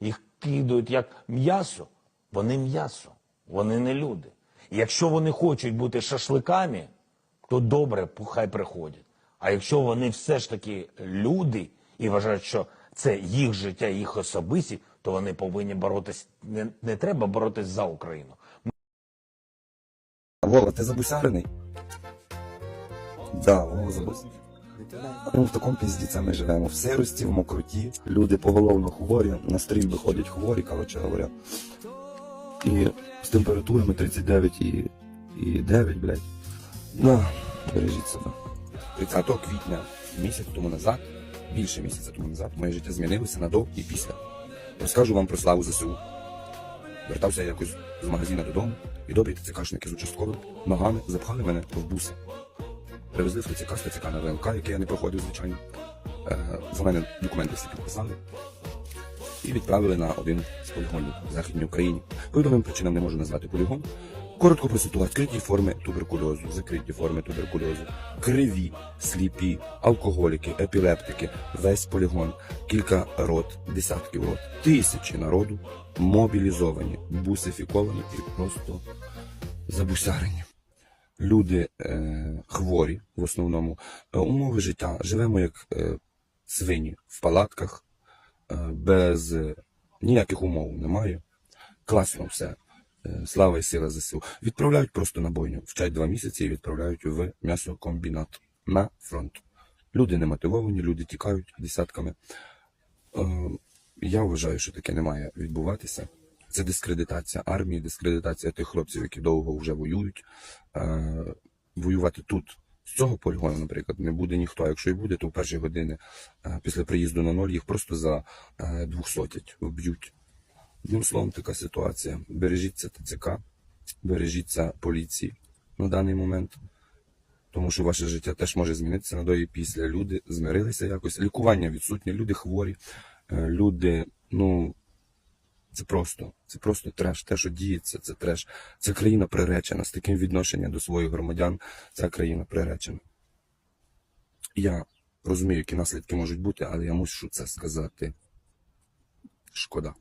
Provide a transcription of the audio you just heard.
їх кидають як м'ясо, вони м'ясо, вони не люди. І якщо вони хочуть бути шашликами, то добре, хай приходять. А якщо вони все ж таки люди і вважають, що це їх життя, їх особисті, то вони повинні боротись. Не, не треба боротись за Україну. Вова, ти забусярений? Да, Вова забусярений. Ну, в такому піздіце ми живемо. В сирості, в мокроті, люди поголовно хворі, на стрім виходять хворі, коротше говоря. І з температурами 39 і, і 9, блядь. Да, бережіть себе. 30 квітня, місяць тому назад, більше місяця тому назад, моє життя змінилося на до і після. Розкажу вам про славу ЗСУ. Вертався я якось з магазина додому, і добрі ТЦКшники з участковим ногами запхали мене в буси. Привезли з ТЦК на ВЛК, який я не проходив, звичайно. Е, за мене документи всі підписали. І відправили на один з полігонів в Західній Україні. По відомим причинам не можу назвати полігон. Коротко про ситуацію. Відкриті форми туберкульозу, закриті форми туберкульозу, криві, сліпі, алкоголіки, епілептики, весь полігон, кілька рот, десятків рот, тисячі народу мобілізовані, бусифіковані і просто забусярені. Люди е, хворі в основному, Е, умови життя. Живемо як е, свині в палатках, без ніяких умов немає. Класно все. Слава і сила ЗСУ. Відправляють просто на бойню. Вчать два місяці і відправляють в м'ясокомбінат на фронт. Люди не мотивовані, люди тікають десятками. Я вважаю, що таке не має відбуватися. Це дискредитація армії, дискредитація тих хлопців, які довго вже воюють. Е, Воювати тут з цього полігону, наприклад, не буде ніхто. Якщо і буде, то в перші години е, після приїзду на ноль їх просто за е, двохсотять вб'ють. Одним словом, така ситуація. Бережіться ТЦК, бережіться поліції на даний момент. Тому що ваше життя теж може змінитися на до і після. Люди змирилися якось. Лікування відсутнє, люди хворі, люди, ну. Це просто, це просто треш. Те, що діється, це треш. Ця країна приречена з таким відношенням до своїх громадян. Ця країна приречена. Я розумію, які наслідки можуть бути, але я мушу це сказати. Шкода.